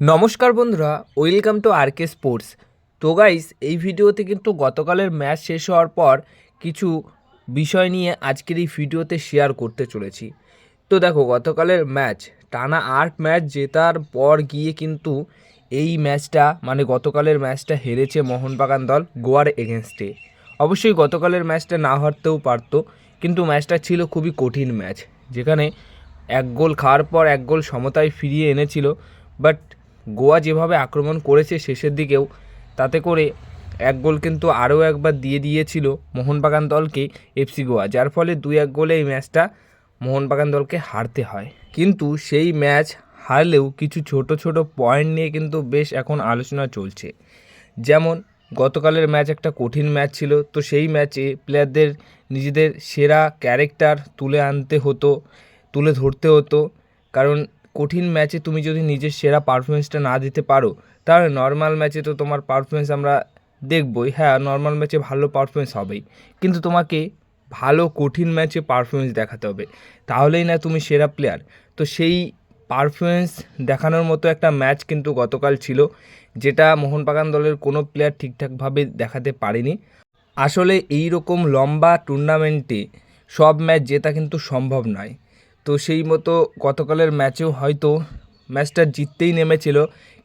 নমস্কার বন্ধুরা, welcome to R K Sports. তো গাইস, এই ভিডিওতে কিন্তু গতকালের ম্যাচ শেষ হওয়ার পর কিছু বিষয় নিয়ে আজকের এই ভিডিওতে শেয়ার করতে চলেছি। তো দেখো, গতকালের ম্যাচ, টানা আট ম্যাচ জেতার পর গিয়ে কিন্তু এই ম্যাচটা মানে গতকালের ম্যাচটা হেরেছে মোহনবাগান দল গোয়ার এগেনস্টে। অবশ্যই গতকালের ম্যাচটা না হারতেও পারতো, কিন্তু ম্যাচটা ছিল খুবই কঠিন ম্যাচ, যেখানে এক গোল খাওয়ার পর এক গোল সমতায় ফিরিয়ে এনেছিল। বাট গোয়া যেভাবে আক্রমণ করেছে শেষের দিকেও, তাতে করে এক গোল কিন্তু আরও একবার দিয়ে দিয়েছিল মোহনবাগান দলকে এফসি গোয়া, যার ফলে দুই এক গোলে এই ম্যাচটা মোহনবাগান দলকে হারতে হয়। কিন্তু সেই ম্যাচ হারলেও কিছু ছোট ছোট পয়েন্ট নিয়ে কিন্তু বেশ এখন আলোচনা চলছে। যেমন, গতকালের ম্যাচ একটা কঠিন ম্যাচ ছিল, তো সেই ম্যাচে প্লেয়ারদের নিজেদের সেরা ক্যারেক্টার তুলে আনতে হতো, তুলে ধরতে হতো। কারণ কঠিন ম্যাচে তুমি যদি নিজের সেরা পারফরমেন্সটা না দিতে পারো, তাহলে নর্মাল ম্যাচে তো তোমার পারফরমেন্স আমরা দেখবই। হ্যাঁ নর্মাল ম্যাচে ভালো পারফরমেন্স হবেই। কিন্তু তোমাকে ভালো কঠিন ম্যাচে পারফরমেন্স দেখাতে হবে। তাহলেই না তুমি সেরা প্লেয়ার তো সেই পারফরমেন্স দেখানোর মতো একটা ম্যাচ কিন্তু গতকাল ছিল, যেটা মোহনবাগান দলের কোনো প্লেয়ার ঠিকঠাকভাবে দেখাতে পারেনি। আসলে এই রকম লম্বা টুর্নামেন্টে সব ম্যাচ জেতা কিন্তু সম্ভব নয়। তো সেই মতো গতকালের ম্যাচেও হয়তো ম্যাচটা জিততেই নেমেছিল,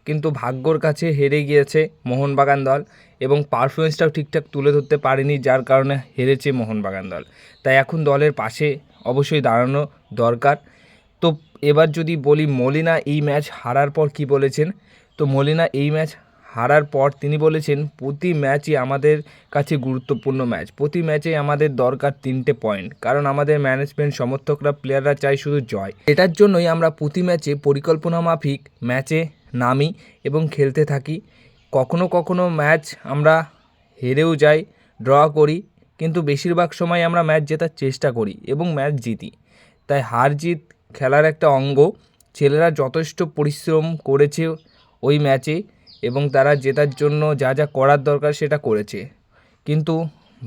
কিন্তু ভাগ্যর কাছে হেরে গিয়েছে মোহনবাগান দল এবং পারফরমেন্সটাও ঠিকঠাক তুলে ধরতে পারেনি, যার কারণে হেরেছে মোহনবাগান দল। তাই এখন দলের পাশে অবশ্যই দাঁড়ানো দরকার। তো এবার যদি বলি মলিনা, এই ম্যাচ হারার পর কি বলেছেন? তো মলিনা, এই ম্যাচ হারার পর তিনি বলেছেন, প্রতি ম্যাচই আমাদের কাছে গুরুত্বপূর্ণ ম্যাচ। প্রতি ম্যাচে আমাদের দরকার তিনটে পয়েন্ট। কারণ আমাদের ম্যানেজমেন্ট, সমর্থকরা, প্লেয়াররা চাই শুধু জয়। এটার জন্যই আমরা প্রতি ম্যাচে পরিকল্পনা মাফিক ম্যাচে নামি এবং খেলতে থাকি। কখনো কখনো ম্যাচ আমরা হেরেও যাই, ড্র করি, কিন্তু বেশিরভাগ সময় আমরা ম্যাচ জেতার চেষ্টা করি এবং ম্যাচ জিতি। তাই হার জিত খেলার একটা অঙ্গ। ছেলেরা যথেষ্ট পরিশ্রম করেছে ওই ম্যাচে। এবং তারা জেতার জন্য যা যা করার দরকার সেটা করেছে। কিন্তু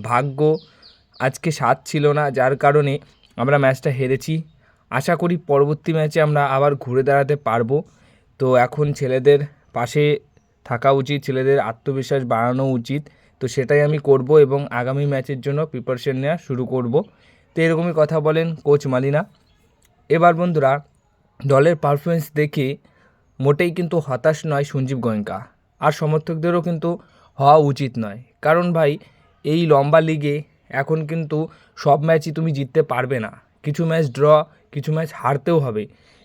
ভাগ্য আজকে সাথ ছিল না, যার কারণে আমরা ম্যাচটা হেরেছি। আশা করি পরবর্তী ম্যাচে আমরা আবার ঘুরে দাঁড়াতে পারব। তো এখন ছেলেদের পাশে থাকা উচিত, ছেলেদের আত্মবিশ্বাস বাড়ানো উচিত। তো সেটাই আমি করব এবং আগামী ম্যাচের জন্য প্রিপারেশন নেওয়া শুরু করব। তো এরকমই কথা বলেন কোচ মালিনা। এবার বন্ধুরা, দলের পারফরমেন্স দেখে মোটেই কিন্তু হতাশ নয় সঞ্জীব গোয়েঙ্কা। আর সমর্থকদেরও কিন্তু হওয়া উচিত নয়। কারণ ভাই, এই লম্বা লিগে এখন কিন্তু সব ম্যাচই তুমি জিততে পারবে না। কিছু ম্যাচ ড্র কিছু ম্যাচ হারতেও হবে।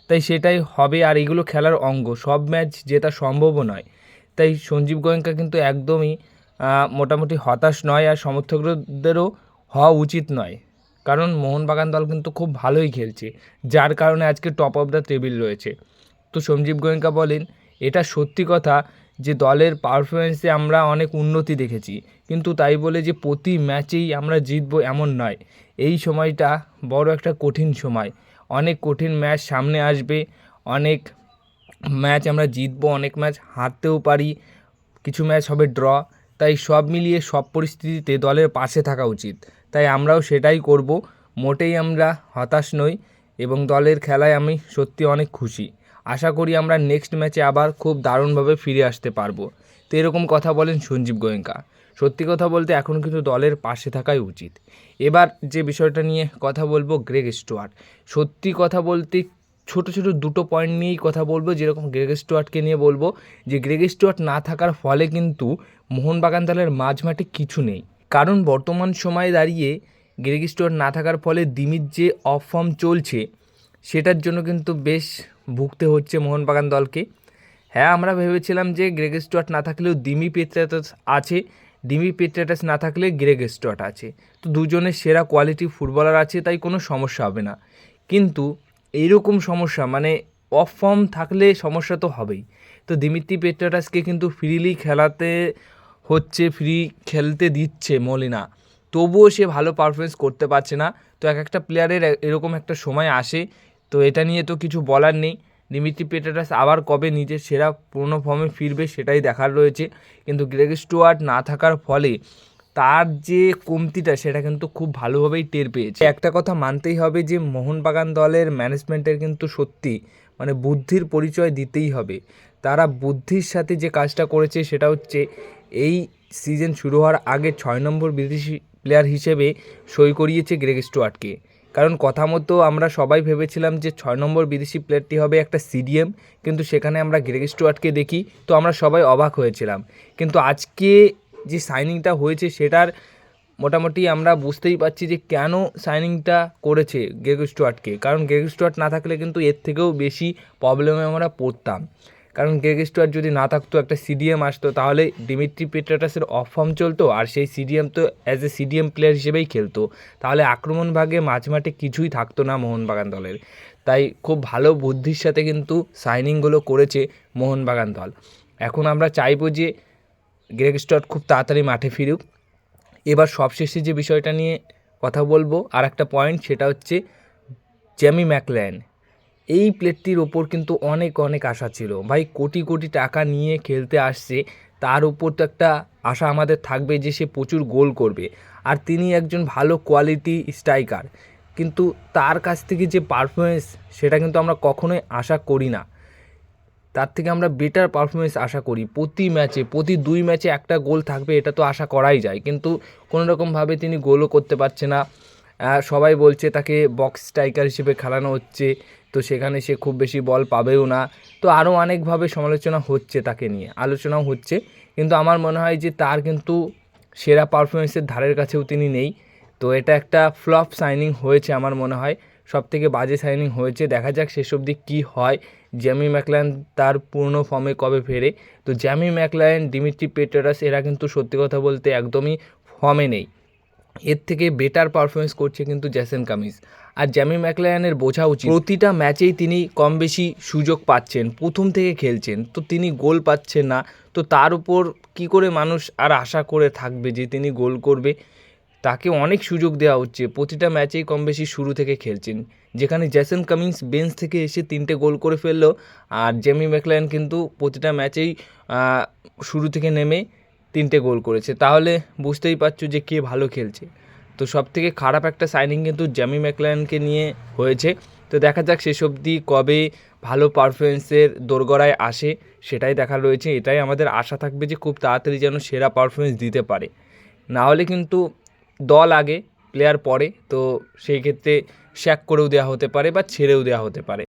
তাই সেটাই হবে আর এগুলো খেলার অঙ্গ। সব ম্যাচ জেতা সম্ভবও নয়। তাই সঞ্জীব গোয়েঙ্কা কিন্তু একদমই মোটামুটি হতাশ নয় আর সমর্থকদেরও হওয়া উচিত নয়। কারণ মোহনবাগান দল কিন্তু খুব ভালোই খেলছে। যার কারণে আজকে টপ অফ দ্য টেবিল রয়েছে। সঞ্জীব গোয়েঙ্কা বলেন, এটা সত্যি কথা যে দলের পারফরমেন্সে আমরা অনেক উন্নতি দেখেছি, কিন্তু তাই বলে যে প্রতি ম্যাচেই আমরা জিতবো এমন নয়। এই সময়টা বড় একটা কঠিন সময়। অনেক কঠিন ম্যাচ সামনে আসবে, অনেক ম্যাচ আমরা জিতবো, অনেক ম্যাচ হারতেও পারি, কিছু ম্যাচ হবে ড্র, তাই সব মিলিয়ে সব পরিস্থিতিতে দলের পাশে থাকা উচিত। তাই আমরাও সেটাই করব, মোটেই আমরা হতাশ নই এবং দলের খেলায় আমি সত্যি অনেক খুশি। আশা করি আমরা নেক্সট ম্যাচে আবার খুব দারুণভাবে ফিরে আসতে পারব। তো এরকম কথা বলেন সঞ্জীব গোয়েঙ্কা। সত্যি কথা বলতে এখন কিন্তু দলের পাশে থাকাই উচিত। এবার যে বিষয়টা নিয়ে কথা বলব, গ্রেগ স্টুয়ার্ট। সত্যি কথা বলতে ছোট ছোট দুটো পয়েন্ট নিয়েই কথা বলব, যেরকম গ্রেগ স্টুয়ার্টকে নিয়ে বলব, যে গ্রেগ স্টুয়ার্ট না থাকার ফলে কিন্তু মোহনবাগান দলের মাঝমাঠে কিছু নেই। কারণ বর্তমান সময়ে দাঁড়িয়ে গ্রেগ স্টুয়ার্ট না থাকার ফলে দিমির যে অফ ফর্ম চলছে, সেটার জন্য কিন্তু বেশ ভুগতে হচ্ছে মোহনবাগান দলকে। হ্যাঁ আমরা ভেবেছিলাম যে গ্রেগ স্টুয়ার্ট না থাকলেও দিমি পেট্রাটাস আছে। ডিমি পেট্রাটাস না থাকলে গ্রেগ স্টুয়ার্ট আছে। তো দুজনের সেরা কোয়ালিটি ফুটবলার আছে, তাই কোনো সমস্যা হবে না। কিন্তু এইরকম সমস্যা মানে অফ ফর্ম থাকলে সমস্যা তো হবেই। তো দিমিত্রি পেট্রাটাসকে কিন্তু ফ্রিলি খেলাতে হচ্ছে ফ্রি খেলতে দিচ্ছে মলিনা। তবুও সে ভালো পারফরমেন্স করতে পারছে না। তো এক একটা প্লেয়ারের এরকম একটা সময় আসে তো এটা নিয়ে তো কিছু বলার নেই। দিমিত্রি পেট্রাটাস আবার কবে নিজের সেরা পুরনো ফর্মে ফিরবে সেটাই দেখার রয়েছে। কিন্তু গ্রেগ স্টুয়ার্ট না থাকার ফলে তার যে কমতিটা সেটা কিন্তু খুব ভালোভাবেই টের পেয়েছে। একটা কথা মানতেই হবে যে মোহনবাগান দলের ম্যানেজমেন্টের কিন্তু সত্যি মানে বুদ্ধির পরিচয় দিতেই হবে। তারা বুদ্ধির সাথে যে কাজটা করেছে সেটা হচ্ছে এই সিজন শুরু হওয়ার আগে ছয় নম্বর বিদেশি প্লেয়ার হিসেবে সই করিয়েছে গ্রেগ স্টুয়ার্টকে। কারণ কথা মতো আমরা সবাই ভেবেছিলাম যে ছয় নম্বর বিদেশি প্লেয়ারটি হবে একটা সিডিএম, কিন্তু সেখানে আমরা গ্রেগ স্টুয়ার্টকে দেখি, তো আমরা সবাই অবাক হয়েছিলাম। কিন্তু আজকে যে সাইনিংটা হয়েছে সেটার মোটামুটি আমরা বুঝতেই পারছি যে কেন সাইনিংটা করেছে গ্রেগ স্টুয়ার্টকে। কারণ গ্রেগ স্টুয়ার্ট না থাকলে কিন্তু এর থেকেও বেশি প্রবলেমে আমরা পড়তাম। কারণ গ্রেগ স্টুয়ার্ট যদি না থাকতো, একটা সিডিএম আসতো, তাহলে ডিমিট্রি পেট্রাটাসের অফ ফর্ম চলতো, আর সেই সিডিএম তো অ্যাজ এ সিডিএম প্লেয়ার হিসেবেই খেলতো। তাহলে আক্রমণ ভাগে মাঝমাঠে কিছুই থাকতো না মোহনবাগান দলের। তাই খুব ভালো বুদ্ধির সাথে কিন্তু সাইনিংগুলো করেছে মোহনবাগান দল। এখন আমরা চাইব যে গ্রেগ স্টুয়ার্ট খুব তাড়াতাড়ি মাঠে ফিরুক। এবার সবশেষে যে বিষয়টা নিয়ে কথা বলব আর একটা পয়েন্ট সেটা হচ্ছে জ্যামি ম্যাকল্যান এই প্লেটটির ওপর কিন্তু অনেক অনেক আশা ছিল। ভাই, কোটি কোটি টাকা নিয়ে খেলতে আসছে, তার উপর তো একটা আশা আমাদের থাকবে যে সে প্রচুর গোল করবে। আর তিনি একজন ভালো কোয়ালিটি স্ট্রাইকার কিন্তু তার কাছ থেকে যে পারফরমেন্স সেটা কিন্তু আমরা কখনোই আশা করি না। তার থেকে আমরা বেটার পারফরমেন্স আশা করি। প্রতি ম্যাচে প্রতি দুই ম্যাচে একটা গোল থাকবে, এটা তো আশা করাই যায়। কিন্তু কোনো রকমভাবে তিনি গোলও করতে পারছে না। সবাই বলছে তাকে বক্স স্ট্রাইকার হিসেবে খেলানো হচ্ছে। তো সেখানে সে খুব বেশি বল পাবেও না। তো আরও অনেকভাবে সমালোচনা হচ্ছে তাকে নিয়ে। আলোচনাও হচ্ছে। কিন্তু আমার মনে হয় যে তার কিন্তু সেরা পারফরমেন্সের ধারের কাছেও তিনি নেই। তো এটা একটা ফ্লপ সাইনিং হয়েছে আমার মনে হয়। সব থেকে বাজে সাইনিং হয়েছে। দেখা যাক শেষ অবধি কী হয়। জ্যামি ম্যাকলায়ন তার পূর্ণ ফর্মে কবে ফেরে। তো জ্যামি ম্যাকলায়ন, ডিমিট্রি পেটারাস, এরা কিন্তু সত্যি কথা বলতে একদমই ফর্মে নেই। এর থেকে বেটার পারফরমেন্স করছে কিন্তু জ্যাসেন কামিজ আর জ্যামি ম্যাকলায়ানের বোঝা উচিত। প্রতিটা ম্যাচেই তিনি কম বেশি সুযোগ পাচ্ছেন, প্রথম থেকে খেলছেন। তো তিনি গোল পাচ্ছেন না। তো তার উপর কি করে মানুষ আর আশা করে থাকবে যে তিনি গোল করবে? তাকে অনেক সুযোগ দেওয়া হচ্ছে। প্রতিটা ম্যাচেই কম বেশি শুরু থেকে খেলছেন। যেখানে জ্যাসন কামিন্স বেঞ্চ থেকে এসে তিনটে গোল করে ফেলল। আর জেমি ম্যাকলায়ন কিন্তু প্রতিটা ম্যাচেই শুরু থেকে নেমে তিনটে গোল করেছে। তাহলে বুঝতেই পারছ যে কে ভালো খেলছে। তো সব থেকে খারাপ একটা সাইনিং কিন্তু জ্যামি ম্যাকলায়নকে নিয়ে হয়েছে। তো দেখা যাক শেষ অবধি কবে ভালো পারফরমেন্সের দোরগড়ায় আসে, সেটাই দেখা রয়েছে। এটাই আমাদের আশা থাকবে যে খুব তাড়াতাড়ি যেন সেরা পারফরমেন্স দিতে পারে। না হলে কিন্তু দল আগে প্লেয়ার পরে, তো সেই ক্ষেত্রে শ্যাক করেও দেওয়া হতে পারে বা ছেড়েও দেওয়া হতে পারে।